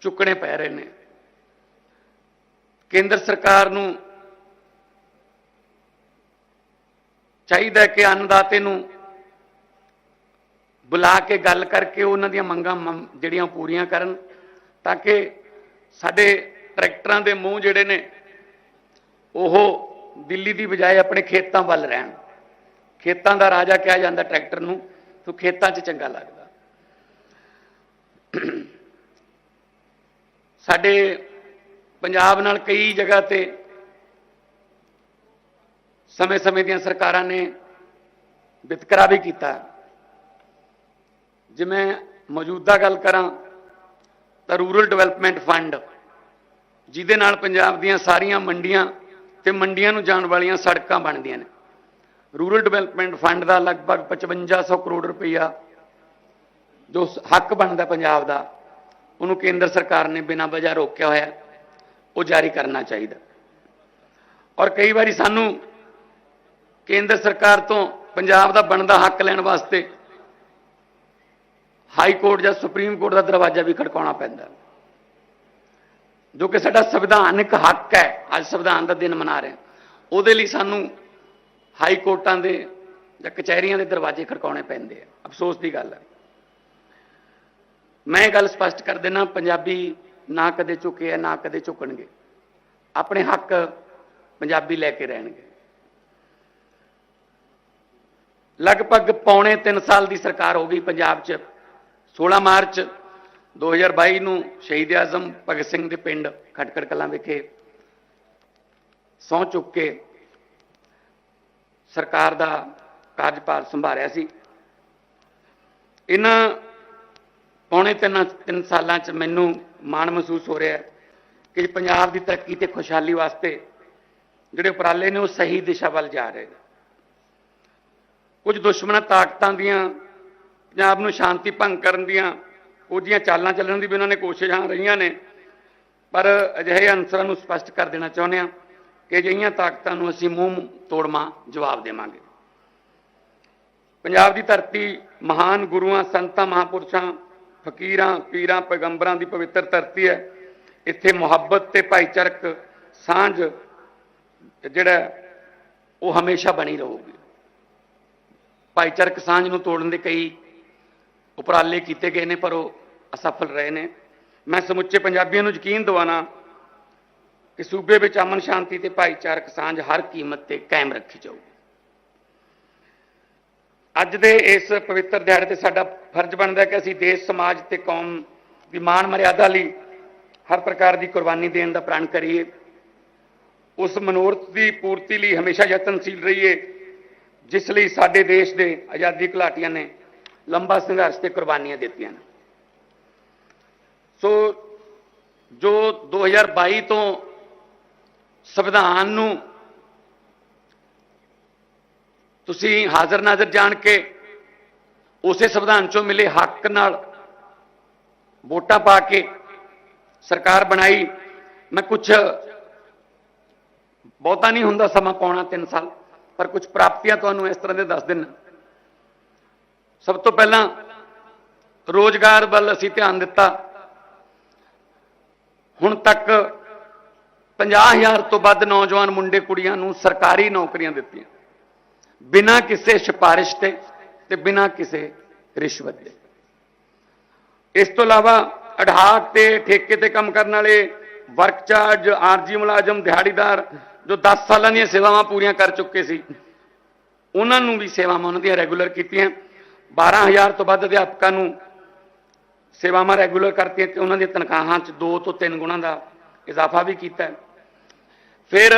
ਚੁੱਕਣੇ ਪੈ ਰਹੇ ਨੇ। ਕੇਂਦਰ ਸਰਕਾਰ ਨੂੰ ਚਾਹੀਦਾ ਕਿ ਅੰਨਦਾਤੇ ਨੂੰ ਬੁਲਾ ਕੇ ਗੱਲ ਕਰਕੇ ਉਹਨਾਂ ਦੀਆਂ ਮੰਗਾਂ ਮੰਮ- ਜਿਹੜੀਆਂ ਪੂਰੀਆਂ ਕਰਨ ਤਾਂ ਕਿ ਸਾਡੇ ਟਰੈਕਟਰਾਂ ਦੇ ਮੂੰਹ ਜਿਹੜੇ ਨੇ, ਉਹ ਦਿੱਲੀ ਦੀ ਬਜਾਏ ਆਪਣੇ ਖੇਤਾਂ ਵੱਲ ਰਹਿਣ। ਖੇਤਾਂ ਦਾ ਰਾਜਾ ਕਿਹਾ ਜਾਂਦਾ ਟਰੈਕਟਰ ਨੂੰ ਸੋ ਖੇਤਾਂ 'ਚ ਚੰਗਾ ਲੱਗਦਾ। ਸਾਡੇ ਪੰਜਾਬ ਨਾਲ ਕਈ ਜਗ੍ਹਾ ਤੇ ਸਮੇਂ-ਸਮੇਂ ਦੀਆਂ ਸਰਕਾਰਾਂ ਨੇ ਵਿਤਕਰਾ ਵੀ ਕੀਤਾ। ਜਿਵੇਂ ਮੌਜੂਦਾ ਗੱਲ ਕਰਾਂ, ਤਾਂ ਰੂਰਲ ਡਿਵੈਲਪਮੈਂਟ ਫੰਡ, ਜਿਹਦੇ ਨਾਲ ਪੰਜਾਬ ਦੀਆਂ ਸਾਰੀਆਂ ਮੰਡੀਆਂ ਤੇ ਮੰਡੀਆਂ ਨੂੰ ਜਾਣ ਵਾਲੀਆਂ ਸੜਕਾਂ ਬਣਦੀਆਂ ਨੇ। ਰੂਰਲ ਡਿਵੈਲਪਮੈਂਟ ਫੰਡ ਦਾ ਲਗਭਗ 5500 ਕਰੋੜ ਰੁਪਈਆ ਜੋ ਹੱਕ ਬਣਦਾ ਪੰਜਾਬ ਦਾ, ਉਹਨੂੰ ਕੇਂਦਰ ਸਰਕਾਰ ਨੇ ਬਿਨਾਂ ਵਜ੍ਹਾ ਰੋਕਿਆ ਹੋਇਆ। ਉਹ ਜਾਰੀ ਕਰਨਾ ਚਾਹੀਦਾ। ਔਰ ਕਈ ਵਾਰੀ ਸਾਨੂੰ ਕੇਂਦਰ ਸਰਕਾਰ ਤੋਂ ਪੰਜਾਬ ਦਾ ਬਣਦਾ ਹੱਕ ਲੈਣ ਵਾਸਤੇ ਹਾਈ ਕੋਰਟ ਜਾਂ ਸੁਪਰੀਮ ਕੋਰਟ ਦਾ ਦਰਵਾਜ਼ਾ ਵੀ ਖੜਕਾਉਣਾ ਪੈਂਦਾ। ਜੋ ਕਿ ਸਾਡਾ ਸੰਵਿਧਾਨਿਕ ਹੱਕ ਹੈ, ਅੱਜ ਸੰਵਿਧਾਨ ਦਾ ਦਿਨ ਮਨਾ ਰਹੇ ਹਾਂ। ਉਹਦੇ ਲਈ ਸਾਨੂੰ ਹਾਈ ਕੋਰਟਾਂ ਦੇ ਜਾਂ ਕਚਹਿਰੀਆਂ ਦੇ ਦਰਵਾਜ਼ੇ ਖੜਕਾਉਣੇ ਪੈਂਦੇ ਆ। ਅਫਸੋਸ ਦੀ ਗੱਲ ਹੈ। ਮੈਂ ਇਹ ਗੱਲ ਸਪਸ਼ਟ ਕਰ ਦੇਣਾ ਪੰਜਾਬੀ ਨਾ ਕਦੇ ਝੁਕੇ ਆ, ਨਾ ਕਦੇ ਝੁਕਣਗੇ। ਆਪਣੇ ਹੱਕ ਪੰਜਾਬੀ ਲੈ ਕੇ ਰਹਿਣਗੇ। ਲਗਭਗ ਪੌਣੇ 3 ਸਾਲ ਦੀ ਸਰਕਾਰ ਹੋ ਗਈ ਪੰਜਾਬ 'ਚ। 16 ਮਾਰਚ 2022 ਨੂੰ ਸ਼ਹੀਦ ਆਜ਼ਮ ਭਗਤ ਸਿੰਘ ਦੇ ਪਿੰਡ ਖਟਕੜ ਕਲਾਂ ਵਿਖੇ ਸਹੁੰ ਚੁੱਕ ਕੇ ਸਰਕਾਰ ਦਾ ਕਾਰਜਭਾਰ ਸੰਭਾਲਿਆ ਸੀ। ਇਹਨਾਂ ਪੌਣੇ ਤਿੰਨ ਤਿੰਨ ਸਾਲਾਂ 'ਚ ਮੈਨੂੰ ਮਾਣ ਮਹਿਸੂਸ ਹੋ ਰਿਹਾ ਕਿ ਪੰਜਾਬ ਦੀ ਤਰੱਕੀ ਤੇ ਖੁਸ਼ਹਾਲੀ ਵਾਸਤੇ ਜਿਹੜੇ ਉਪਰਾਲੇ ਨੇ ਉਹ ਸਹੀ ਦਿਸ਼ਾ ਵੱਲ ਜਾ ਰਹੇ ਨੇ। ਕੁਝ ਦੁਸ਼ਮਣ ਤਾਕਤਾਂ ਦੀਆਂ, ਪੰਜਾਬ ਨੂੰ ਸ਼ਾਂਤੀ ਭੰਗ ਕਰਨ ਦੀਆਂ ਉਹਦੀਆਂ ਚਾਲਾਂ ਚੱਲਣ ਦੀ ਵੀ ਉਹਨਾਂ ਨੇ ਕੋਸ਼ਿਸ਼ਾਂ ਰਹੀਆਂ ਨੇ। ਪਰ ਅਜਿਹੇ ਅਨਸਰਾਂ ਨੂੰ ਸਪਸ਼ਟ ਕਰ ਦੇਣਾ ਚਾਹੁੰਦੇ ਹਾਂ ਕਿ ਅਜਿਹੀਆਂ ਤਾਕਤਾਂ ਨੂੰ ਅਸੀਂ ਮੂੰਹ ਤੋੜਮਾ ਜਵਾਬ ਦੇਵਾਂਗੇ। ਪੰਜਾਬ ਦੀ ਧਰਤੀ ਮਹਾਨ ਗੁਰੂਆਂ, ਸੰਤਾਂ, ਮਹਾਪੁਰਸ਼ਾਂ, ਫਕੀਰਾਂ, ਪੀਰਾਂ, ਪੈਗੰਬਰਾਂ ਦੀ ਪਵਿੱਤਰ ਧਰਤੀ ਹੈ। ਇੱਥੇ ਮੁਹੱਬਤ ਤੇ ਭਾਈਚਾਰਕ ਸਾਂਝ ਜਿਹੜਾ ਉਹ ਹਮੇਸ਼ਾ ਬਣੀ ਰਹੂਗੀ। ਭਾਈਚਾਰਕ ਸਾਂਝ ਨੂੰ ਤੋੜਨ ਦੇ ਕਈ ਉਪਰਾਲੇ ਕੀਤੇ ਗਏ ਨੇ, ਪਰ ਉਹ ਅਸਫਲ ਰਹੇ ਨੇ। ਮੈਂ ਸਮੁੱਚੇ ਪੰਜਾਬੀਆਂ ਨੂੰ ਯਕੀਨ ਦਿਵਾਣਾ ਕਿ ਸੂਬੇ ਵਿੱਚ ਅਮਨ ਸ਼ਾਂਤੀ ਤੇ ਭਾਈਚਾਰਕ ਸਾਂਝ ਹਰ ਕੀਮਤ ਤੇ ਕਾਇਮ ਰੱਖੀ ਜਾਊਗੀ। ਅੱਜ ਦੇ ਇਸ ਪਵਿੱਤਰ ਦਿਹਾੜੇ ਤੇ ਸਾਡਾ ਫਰਜ਼ ਬਣਦਾ ਕਿ ਅਸੀਂ ਦੇਸ਼, ਸਮਾਜ ਤੇ ਕੌਮ ਦੀ ਮਾਣ ਮਰਿਆਦਾ ਲਈ ਹਰ ਪ੍ਰਕਾਰ ਦੀ ਕੁਰਬਾਨੀ ਦੇਣ ਦਾ ਪ੍ਰਣ ਕਰੀਏ। ਉਸ ਮਨੋਰਥ ਦੀ ਪੂਰਤੀ ਲਈ ਹਮੇਸ਼ਾ ਯਤਨਸ਼ੀਲ ਰਹੀਏ, ਜਿਸ ਲਈ ਸਾਡੇ ਦੇਸ਼ ਦੇ ਆਜ਼ਾਦੀ ਘੁਲਾਟੀਆਂ ਨੇ ਲੰਬਾ ਸੰਘਰਸ਼ ਤੇ ਕੁਰਬਾਨੀਆਂ ਦਿੱਤੀਆਂ ਨੇ। ਸੋ ਜੋ 2022 ਤੋਂ ਸੰਵਿਧਾਨ ਨੂੰ ਤੁਸੀਂ ਹਾਜ਼ਰ ਨਾਜ਼ਰ ਜਾਣ ਕੇ ਉਸੇ ਸੰਵਿਧਾਨ ਚੋਂ ਮਿਲੇ ਹੱਕ ਨਾਲ ਵੋਟਾਂ ਪਾ ਕੇ ਸਰਕਾਰ ਬਣਾਈ, ਮੈਂ ਕੁਝ ਬਹੁਤਾ ਨਹੀਂ ਹੁੰਦਾ ਸਮਾਂ ਪਾਉਣਾ 3 ਸਾਲ, ਪਰ ਕੁਝ ਪ੍ਰਾਪਤੀਆਂ ਤੁਹਾਨੂੰ ਇਸ ਤਰ੍ਹਾਂ ਦੇ ਦੱਸ ਦਿੰਨਾ ਸਭ ਤੋਂ ਪਹਿਲਾਂ ਰੋਜ਼ਗਾਰ ਵੱਲ ਅਸੀਂ ਧਿਆਨ ਦਿੱਤਾ। ਹੁਣ ਤੱਕ 50000 ਤੋਂ ਵੱਧ ਨੌਜਵਾਨ ਮੁੰਡੇ ਕੁੜੀਆਂ ਨੂੰ ਸਰਕਾਰੀ ਨੌਕਰੀਆਂ ਦਿੱਤੀਆਂ। ਬਿਨਾਂ ਕਿਸੇ ਸਿਫਾਰਿਸ਼ ਤੇ ਤੇ ਬਿਨਾਂ ਕਿਸੇ ਰਿਸ਼ਵਤ ਦੇ। ਇਸ ਤੋਂ ਇਲਾਵਾ ਅਢਾਕ ਤੇ ਠੇਕੇ ਤੇ ਕੰਮ ਕਰਨ ਵਾਲੇ ਵਰਕ ਚਾਰਜ, ਆਰਜੀ ਮੁਲਾਜ਼ਮ, ਦਿਹਾੜੀਦਾਰ ਜੋ 10 ਸਾਲਾਂ ਦੀਆਂ ਸੇਵਾਵਾਂ ਪੂਰੀਆਂ ਕਰ ਚੁੱਕੇ ਸੀ, ਉਹਨਾਂ ਨੂੰ ਵੀ ਸੇਵਾਵਾਂ ਉਹਨਾਂ ਦੀਆਂ ਰੈਗੂਲਰ ਕੀਤੀਆਂ। 12000 ਤੋਂ ਵੱਧ ਅਧਿਆਪਕਾਂ ਨੂੰ ਸੇਵਾਵਾਂ ਰੈਗੂਲਰ ਕਰਤੀਆਂ ਤੇ ਉਹਨਾਂ ਦੀਆਂ ਤਨਖਾਹਾਂ 'ਚ 2 ਤੋਂ 3 ਗੁਣਾ ਦਾ ਇਜ਼ਾਫਾ ਵੀ ਕੀਤਾ ਫਿਰ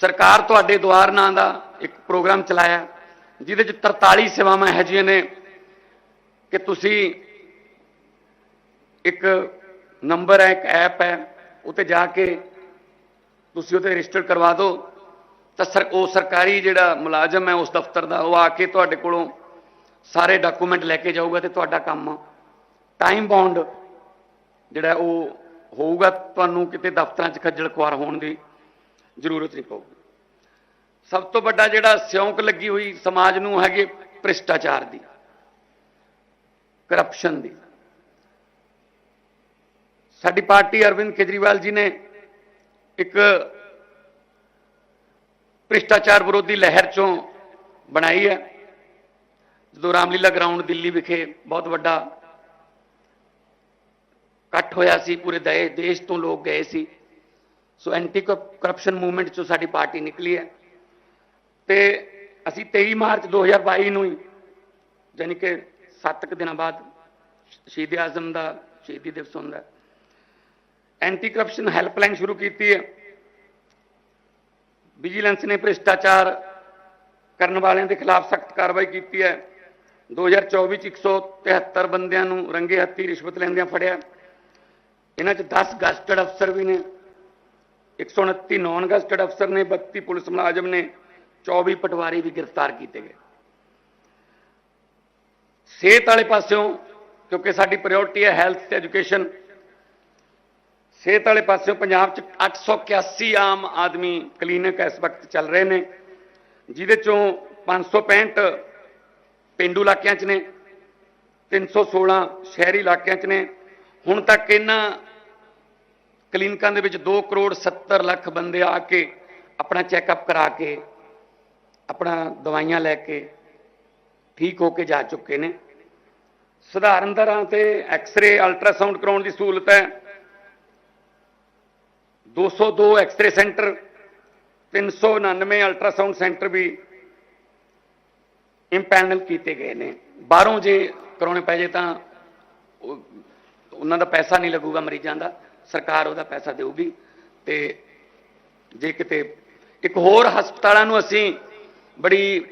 ਸਰਕਾਰ ਤੁਹਾਡੇ ਦੁਆਰ ਨਾਂ ਦਾ ਇੱਕ ਪ੍ਰੋਗਰਾਮ ਚਲਾਇਆ, ਜਿਹਦੇ 'ਚ 43 ਸੇਵਾਵਾਂ ਇਹੋ ਜਿਹੀਆਂ ਨੇ ਕਿ ਤੁਸੀਂ ਇੱਕ ਨੰਬਰ ਹੈ, ਇੱਕ ਐਪ ਹੈ, ਉੱਤੇ ਜਾ ਕੇ ਤੁਸੀਂ ਉਹਤੇ ਰਜਿਸਟਰ ਕਰਵਾ ਦਿਓ। ਤਾਂ ਸਰ, ਉਹ ਸਰਕਾਰੀ ਜਿਹੜਾ ਮੁਲਾਜ਼ਮ ਹੈ, ਉਸ ਦਫ਼ਤਰ ਦਾ, ਉਹ ਆ ਕੇ ਤੁਹਾਡੇ ਕੋਲੋਂ ਸਾਰੇ ਡਾਕੂਮੈਂਟ ਲੈ ਕੇ ਜਾਊਗਾ ਤੇ ਤੁਹਾਡਾ ਕੰਮ ਟਾਈਮ ਬਾਉਂਡ ਜਿਹੜਾ ਉਹ ਹੋਊਗਾ, ਤੁਹਾਨੂੰ ਕਿਤੇ ਦਫ਼ਤਰਾਂ 'ਚ ਖੱਜਲ ਖੁਆਰ ਹੋਣ ਦੀ ਜ਼ਰੂਰਤ ਨਹੀਂ ਪਊਗੀ। ਸਭ ਤੋਂ ਵੱਡਾ ਜਿਹੜਾ ਸਿਉਂਕ ਲੱਗੀ ਹੋਈ ਸਮਾਜ ਨੂੰ ਹੈਗੇ ਭ੍ਰਿਸ਼ਟਾਚਾਰ ਦੀ ਕਰਪਸ਼ਨ ਦੀ। ਸਾਡੀ ਪਾਰਟੀ ਅਰਵਿੰਦ ਕੇਜਰੀਵਾਲ ਜੀ ਨੇ ਇੱਕ ਭ੍ਰਿਸ਼ਟਾਚਾਰ ਵਿਰੋਧੀ ਲਹਿਰ ਚੋਂ ਬਣਾਈ ਹੈ। ਜਦੋਂ ਰਾਮਲੀਲਾ ਗਰਾਊਂਡ ਦਿੱਲੀ ਵਿਖੇ ਬਹੁਤ ਵੱਡਾ ਇਕੱਠ ਹੋਇਆ ਸੀ, ਪੂਰੇ ਦੇ- ਦੇਸ਼ ਤੋਂ ਲੋਕ ਗਏ ਸੀ। ਸੋ ਐਂਟੀ ਕਰਪਸ਼ਨ ਮੂਵਮੈਂਟ ਚੋਂ ਸਾਡੀ ਪਾਰਟੀ ਨਿਕਲੀ ਹੈ। ਤੇ ਅਸੀਂ 23 ਮਾਰਚ 2022 ਨੂੰ ਹੀ ਯਾਨੀ ਕਿ 7 ਕੁ ਦਿਨਾਂ ਬਾਅਦ ਸ਼ਹੀਦ ਆਜ਼ਮ ਦਾ ਸ਼ਹੀਦੀ ਦਿਵਸ ਹੁੰਦਾ ਐਂਟੀ ਕਰਪਸ਼ਨ ਹੈਲਪਲਾਈਨ ਸ਼ੁਰੂ ਕੀਤੀ ਹੈ। ਵਿਜੀਲੈਂਸ ਨੇ ਭ੍ਰਿਸ਼ਟਾਚਾਰ ਕਰਨ ਵਾਲਿਆਂ ਦੇ ਖਿਲਾਫ ਸਖਤ ਕਾਰਵਾਈ ਕੀਤੀ ਹੈ। 2024 ਚ 173 ਬੰਦਿਆਂ ਨੂੰ ਰੰਗੇ ਹੱਥੀ ਰਿਸ਼ਵਤ ਲੈਂਦਿਆਂ ਫੜਿਆ। ਇਹਨਾਂ ਚ 10 ਗਸਟਡ ਅਫਸਰ ਵੀ ਨੇ। 129 ਨੌਨ ਗਸਟਡ ਅਫਸਰ ਨੇ। 32 ਪੁਲਿਸ ਮੁਲਾਜ਼ਮ ਨੇ। 24 ਪਟਵਾਰੀ ਵੀ ਗ੍ਰਿਫਤਾਰ ਕੀਤੇ ਗਏ। ਸਿਹਤ ਵਾਲੇ ਪਾਸਿਓਂ, ਕਿਉਂਕਿ ਸਾਡੀ ਪ੍ਰਾਇੋਰਟੀ ਹੈ ਹੈਲਥ ਤੇ ਐਜੂਕੇਸ਼ਨ ਸਿਹਤ ਵਾਲੇ ਪਾਸਿਓਂ ਪੰਜਾਬ 'ਚ 881 ਆਮ ਆਦਮੀ ਕਲੀਨਿਕ ਇਸ ਵਕਤ ਚੱਲ ਰਹੇ ਨੇ, ਜਿਹਦੇ ਚੋਂ 565 ਪਿੰਡੂ ਇਲਾਕਿਆਂ 'ਚ ਨੇ 316 ਸ਼ਹਿਰੀ ਇਲਾਕਿਆਂ 'ਚ ਨੇ। ਹੁਣ ਤੱਕ ਇਹਨਾਂ ਕਲੀਨਿਕਾਂ ਦੇ ਵਿੱਚ 2 ਕਰੋੜ 70 ਲੱਖ ਬੰਦੇ ਆ ਕੇ ਆਪਣਾ ਚੈੱਕਅਪ ਕਰਾ ਕੇ, ਆਪਣਾ ਦਵਾਈਆਂ ਲੈ ਕੇ ਠੀਕ ਹੋ ਕੇ ਜਾ ਚੁੱਕੇ ਨੇ। ਸਧਾਰਨ ਦਰਾਂ ਤੇ ਐਕਸ-ਰੇ ਅਲਟਰਾਸਾਊਂਡ ਕਰਾਉਣ ਦੀ ਸਹੂਲਤ ਹੈ। 202 ਐਕਸ-ਰੇ ਸੈਂਟਰ 399 ਅਲਟਰਾਸਾਊਂਡ ਸੈਂਟਰ ਵੀ ਇੰਪੈਨਲ ਕੀਤੇ ਗਏ ਨੇ। ਬਾਹਰੋਂ ਜੇ ਕਰਾਉਣੇ ਪੈ ਜੇ ਤਾਂ ਉਹਨਾਂ ਦਾ ਪੈਸਾ ਨਹੀਂ ਲੱਗੂਗਾ ਮਰੀਜ਼ਾਂ ਦਾ। ਸਰਕਾਰ ਉਹਦਾ ਪੈਸਾ ਦੇਊਗੀ। ਤੇ ਜੇ ਕਿਤੇ ਇੱਕ ਹੋਰ ਹਸਪਤਾਲਾਂ ਨੂੰ ਅਸੀਂ ਬੜੀ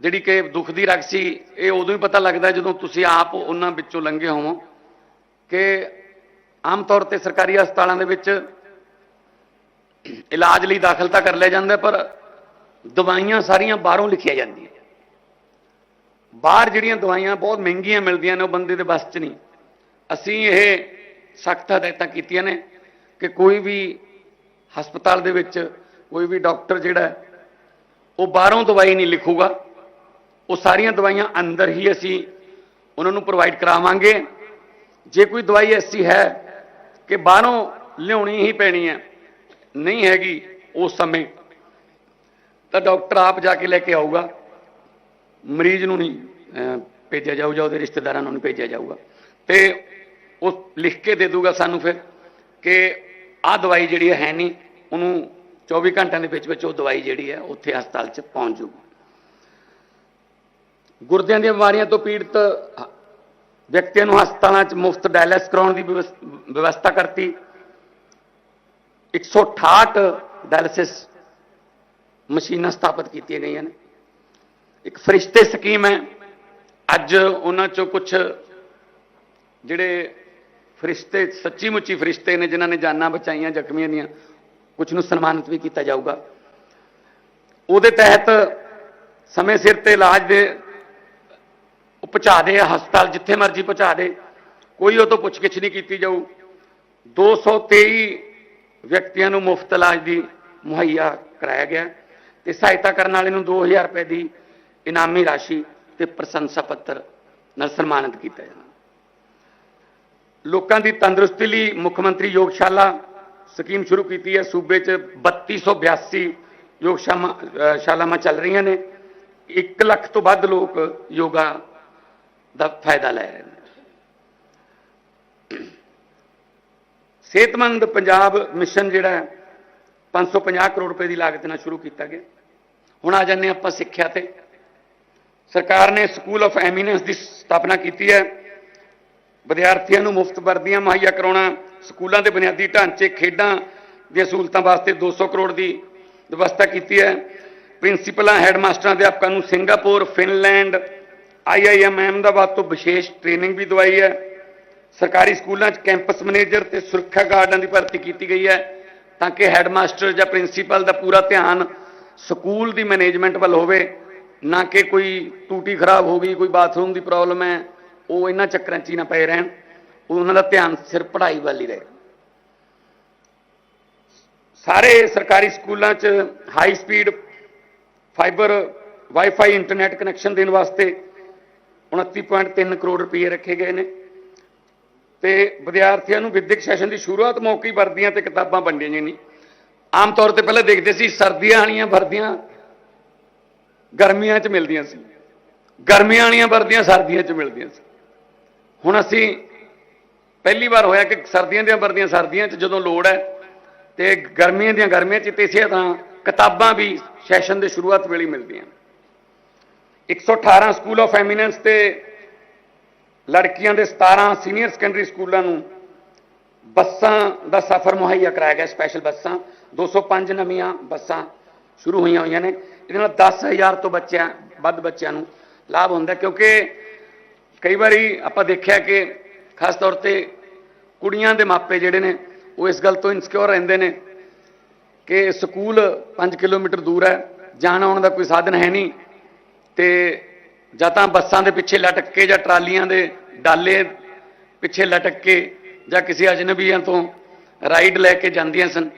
ਜਿਹੜੀ ਕਿ ਦੁੱਖ ਦੀ ਰਗ ਸੀ, ਇਹ ਉਦੋਂ ਹੀ ਪਤਾ ਲੱਗਦਾ ਜਦੋਂ ਤੁਸੀਂ ਆਪ ਉਹਨਾਂ ਵਿੱਚੋਂ ਲੰਘੇ ਹੋਵੋ ਕਿ ਆਮ ਤੌਰ ਤੇ ਸਰਕਾਰੀ ਹਸਪਤਾਲਾਂ ਦੇ ਵਿੱਚ ਇਲਾਜ ਲਈ ਦਾਖਲ ਤਾਂ ਕਰ ਲਿਆ ਜਾਂਦਾ, ਪਰ ਦਵਾਈਆਂ ਸਾਰੀਆਂ ਬਾਹਰੋਂ ਲਿਖੀਆਂ ਜਾਂਦੀਆਂ। ਬਾਹਰ ਜਿਹੜੀਆਂ ਦਵਾਈਆਂ ਬਹੁਤ ਮਹਿੰਗੀਆਂ ਮਿਲਦੀਆਂ ਨੇ, ਉਹ ਬੰਦੇ ਦੇ ਬਸ 'ਚ ਨਹੀਂ। ਅਸੀਂ ਇਹ ਸਖਤ ਹਦਾਇਤਾਂ ਕੀਤੀਆਂ ਨੇ ਕਿ ਕੋਈ ਵੀ ਹਸਪਤਾਲ ਦੇ ਵਿੱਚ ਕੋਈ ਵੀ ਡਾਕਟਰ ਜਿਹੜਾ ਉਹ ਬਾਹਰੋਂ ਦਵਾਈ ਨਹੀਂ ਲਿਖੂਗਾ। ਉਹ ਸਾਰੀਆਂ ਦਵਾਈਆਂ ਅੰਦਰ ਹੀ ਅਸੀਂ ਉਹਨਾਂ ਨੂੰ ਪ੍ਰੋਵਾਈਡ ਕਰਾਵਾਂਗੇ। ਜੇ ਕੋਈ ਦਵਾਈ ਐਸੀ ਹੈ ਕਿ ਬਾਹਰੋਂ ਲਿਆਉਣੀ ਹੀ ਪੈਣੀ ਹੈ, ਨਹੀਂ ਹੈਗੀ ਉਸ ਸਮੇਂ, ਤਾਂ ਡਾਕਟਰ ਆਪ ਜਾ ਕੇ ਲੈ ਕੇ ਆਊਗਾ। ਮਰੀਜ਼ ਨੂੰ ਨਹੀਂ ਭੇਜਿਆ ਜਾਊਗਾ, ਉਹਦੇ ਰਿਸ਼ਤੇਦਾਰਾਂ ਨੂੰ ਨਹੀਂ ਭੇਜਿਆ ਜਾਊਗਾ। ਤੇ ਉਹ ਲਿਖ ਕੇ ਦੇ ਦੂਗਾ ਸਾਨੂੰ ਫਿਰ ਕਿ ਆਹ ਦਵਾਈ ਜਿਹੜੀ ਹੈ ਨਹੀਂ, ਉਹਨੂੰ 24 ਘੰਟਿਆਂ ਦੇ ਵਿੱਚ ਵਿੱਚ ਉਹ ਦਵਾਈ ਜਿਹੜੀ ਹੈ ਉੱਥੇ ਹਸਪਤਾਲ 'ਚ ਪਹੁੰਚ ਜੂਗੀ ਗੁਰਦਿਆਂ ਦੀਆਂ ਬਿਮਾਰੀਆਂ ਤੋਂ ਪੀੜਤ ਵਿਅਕਤੀਆਂ ਨੂੰ ਹਸਪਤਾਲਾਂ 'ਚ ਮੁਫਤ ਡਾਇਲਿਸਿਸ ਕਰਾਉਣ ਦੀ ਵਿਵਸ- ਵਿਵਸਥਾ ਕਰਤੀ। 168 ਡਾਇਲਿਸਿਸ ਮਸ਼ੀਨਾਂ ਸਥਾਪਿਤ ਕੀਤੀਆਂ ਗਈਆਂ ਨੇ। ਇੱਕ ਫਰਿਸ਼ਤੇ ਸਕੀਮ ਹੈ। ਅੱਜ ਉਹਨਾਂ ਚੋਂ ਕੁਝ ਜਿਹੜੇ ਫਰਿਸ਼ਤੇ ਸੱਚੀ ਮੁੱਚੀ ਫਰਿਸ਼ਤੇ ਨੇ, ਜਿਨ੍ਹਾਂ ਨੇ ਜਾਨਾਂ ਬਚਾਈਆਂ, ਜ਼ਖਮੀਆਂ ਦੀਆਂ ਕੁਝ ਨੂੰ ਸਨਮਾਨਿਤ ਵੀ ਕੀਤਾ ਜਾਊਗਾ। ਉਹਦੇ ਤਹਿਤ ਸਮੇਂ ਸਿਰ ਤੇ ਇਲਾਜ ਦੇ ਉਹ ਪਹੁੰਚਾ ਦੇ, ਹਸਪਤਾਲ ਜਿੱਥੇ ਮਰਜ਼ੀ ਪਹੁੰਚਾ ਦੇ। ਕੋਈ ਉਹ ਤੋਂ ਪੁੱਛਗਿੱਛ ਨਹੀਂ ਕੀਤੀ ਜਾਊ। 223 ਵਿਅਕਤੀਆਂ ਨੂੰ ਮੁਫਤ ਇਲਾਜ ਦੀ ਮੁਹੱਈਆ ਕਰਾਇਆ ਗਿਆ। ਤੇ ਸਹਾਇਤਾ ਕਰਨ ਵਾਲੇ ਨੂੰ 2000 ਰੁਪਏ ਦੀ ਇਨਾਮੀ ਰਾਸ਼ੀ ਤੇ ਪ੍ਰਸ਼ੰਸਾ ਪੱਤਰ ਨਾਲ ਸਨਮਾਨਿਤ ਕੀਤਾ ਜਾਣਾ ਲੋਕਾਂ ਦੀ ਤੰਦਰੁਸਤੀ ਲਈ ਮੁੱਖ ਮੰਤਰੀ ਯੋਗਸ਼ਾਲਾ ਸਕੀਮ ਸ਼ੁਰੂ ਕੀਤੀ ਹੈ। ਸੂਬੇ 'ਚ 3282 ਯੋਗਸ਼ਾਮਾ ਅਹ ਸ਼ਾਲਾਵਾਂ ਚੱਲ ਰਹੀਆਂ ਨੇ। 1 ਲੱਖ ਤੋਂ ਵੱਧ ਲੋਕ ਯੋਗਾ ਦਾ ਫਾਇਦਾ ਲੈ ਰਹੇ ਨੇ। ਸਿਹਤਮੰਦ ਪੰਜਾਬ ਮਿਸ਼ਨ ਜਿਹੜਾ ਹੈ 550 ਕਰੋੜ ਰੁਪਏ ਦੀ ਲਾਗਤ ਨਾਲ ਸ਼ੁਰੂ ਕੀਤਾ ਗਿਆ। ਹੁਣ ਆ ਜਾਂਦੇ ਆਪਾਂ ਸਿੱਖਿਆ ਤੇ। ਸਰਕਾਰ ਨੇ ਸਕੂਲ ਆਫ ਐਮੀਨੈਂਸ ਦੀ ਸਥਾਪਨਾ ਕੀਤੀ ਹੈ। ਵਿਦਿਆਰਥੀਆਂ ਨੂੰ ਮੁਫਤ ਵਰਦੀਆਂ ਮੁਹੱਈਆ ਕਰਾਉਣਾ, ਸਕੂਲਾਂ ਦੇ ਬੁਨਿਆਦੀ ਢਾਂਚੇ, ਖੇਡਾਂ ਦੀਆਂ ਸਹੂਲਤਾਂ ਵਾਸਤੇ 200 ਕਰੋੜ ਦੀ ਵਿਵਸਥਾ ਕੀਤੀ ਹੈ। ਪ੍ਰਿੰਸੀਪਲਾਂ, ਹੈਡਮਾਸਟਰਾਂ, ਅਧਿਆਪਕਾਂ ਨੂੰ ਸਿੰਗਾਪੁਰ, ਫਿਨਲੈਂਡ ਆਈਆਈਐਮ ਅਹਿਮਦਾਬਾਦ ਤੋਂ ਵਿਸ਼ੇਸ਼ ਟ੍ਰੇਨਿੰਗ ਵੀ ਦਵਾਈ ਹੈ। ਸਰਕਾਰੀ ਸਕੂਲਾਂ 'ਚ ਕੈਂਪਸ ਮੈਨੇਜਰ ਤੇ ਸੁਰੱਖਿਆ ਗਾਰਡਾਂ ਦੀ ਭਰਤੀ ਕੀਤੀ ਗਈ ਹੈ ਤਾਂ ਕਿ ਹੈਡਮਾਸਟਰ ਜਾਂ ਪ੍ਰਿੰਸੀਪਲ ਦਾ ਪੂਰਾ ਧਿਆਨ ਸਕੂਲ ਦੀ ਮੈਨੇਜਮੈਂਟ ਵੱਲ ਹੋਵੇ। ਨਾ ਕਿ ਕੋਈ ਟੂਟੀ ਖਰਾਬ ਹੋ ਗਈ, ਕੋਈ ਬਾਥਰੂਮ ਦੀ ਪ੍ਰੋਬਲਮ ਹੈ, ਉਹ ਇਹਨਾਂ ਚੱਕਰਾਂ 'ਚ ਹੀ ਨਾ ਪਏ ਰਹਿਣ। ਉਹਨਾਂ ਦਾ ਧਿਆਨ ਸਿਰਫ ਪੜ੍ਹਾਈ ਵੱਲ ਹੀ ਰਹੇ। ਸਾਰੇ ਸਰਕਾਰੀ ਸਕੂਲਾਂ 'ਚ high speed fibre wifi internet connection ਦੇਣ ਵਾਸਤੇ 29.3 ਕਰੋੜ ਰੁਪਏ ਰੱਖੇ ਗਏ ਨੇ। ਤੇ ਵਿਦਿਆਰਥੀਆਂ ਨੂੰ ਵਿਦਿਅਕ ਸੈਸ਼ਨ ਦੀ ਸ਼ੁਰੂਆਤ ਮੌਕੇ ਹੀ ਵਰਦੀਆਂ ਤੇ ਕਿਤਾਬਾਂ ਵੰਡੀਆਂ ਜੀ ਨਹੀਂ ਆਮ ਤੌਰ ਤੇ ਪਹਿਲਾਂ ਦੇਖਦੇ ਸੀ ਸਰਦੀਆਂ ਵਾਲੀਆਂ ਵਰਦੀਆਂ ਗਰਮੀਆਂ 'ਚ ਮਿਲਦੀਆਂ ਸੀ। ਗਰਮੀਆਂ ਵਾਲੀਆਂ ਵਰਦੀਆਂ ਸਰਦੀਆਂ 'ਚ ਮਿਲਦੀਆਂ ਸੀ। ਹੁਣ ਅਸੀਂ ਪਹਿਲੀ ਵਾਰ ਹੋਇਆ ਕਿ ਸਰਦੀਆਂ ਦੀਆਂ ਵਰਦੀਆਂ ਸਰਦੀਆਂ 'ਚ ਜਦੋਂ ਲੋੜ ਹੈ ਤੇ ਗਰਮੀਆਂ ਦੀਆਂ ਗਰਮੀਆਂ 'ਚ ਤੇ ਇਸੇ ਤਰ੍ਹਾਂ ਕਿਤਾਬਾਂ ਵੀ ਸੈਸ਼ਨ ਦੇ ਸ਼ੁਰੂਆਤ ਵੇਲੇ ਹੀ ਮਿਲਦੀਆਂ 118 ਸਕੂਲ ਆਫ ਐਮੀਨੈਂਸ ਤੇ ਲੜਕੀਆਂ ਦੇ 17 ਸੀਨੀਅਰ ਸੈਕੰਡਰੀ ਸਕੂਲਾਂ ਨੂੰ ਬੱਸਾਂ ਦਾ ਸਫ਼ਰ ਮੁਹੱਈਆ ਕਰਾਇਆ ਗਿਆ ਸਪੈਸ਼ਲ ਬੱਸਾਂ। 205 ਨਵੀਆਂ ਬੱਸਾਂ ਸ਼ੁਰੂ ਹੋਈਆਂ ਹੋਈਆਂ ਨੇ। ਇਹਦੇ ਨਾਲ 10000 ਤੋਂ ਬੱਚਿਆਂ, ਵੱਧ ਬੱਚਿਆਂ ਨੂੰ ਲਾਭ ਹੁੰਦਾ ਕਿਉਂਕਿ ਕਈ ਵਾਰੀ ਆਪਾਂ ਦੇਖਿਆ ਕਿ ਖਾਸ ਤੌਰ ਤੇ ਕੁੜੀਆਂ ਦੇ ਮਾਪੇ ਜਿਹੜੇ ਨੇ, ਉਹ ਇਸ ਗੱਲ ਤੋਂ ਇਨਸਿਕਿਉਰ ਰਹਿੰਦੇ ਨੇ ਕਿ ਸਕੂਲ 5 ਕਿਲੋਮੀਟਰ ਦੂਰ ਹੈ, ਜਾਣ ਆਉਣ ਦਾ ਕੋਈ ਸਾਧਨ ਹੈ ਨਹੀਂ ਤੇ ਜਾਂ ਤਾਂ ਬੱਸਾਂ ਦੇ ਪਿੱਛੇ ਲਟਕ ਕੇ ਜਾਂ ਟਰਾਲੀਆਂ ਦੇ ਡਾਲੇ ਪਿੱਛੇ ਲਟਕ ਕੇ ਜਾਂ ਕਿਸੇ ਅਜਨਬੀਆਂ ਤੋਂ ਰਾਈਡ ਲੈ ਕੇ ਜਾਂਦੀਆਂ ਸਨ।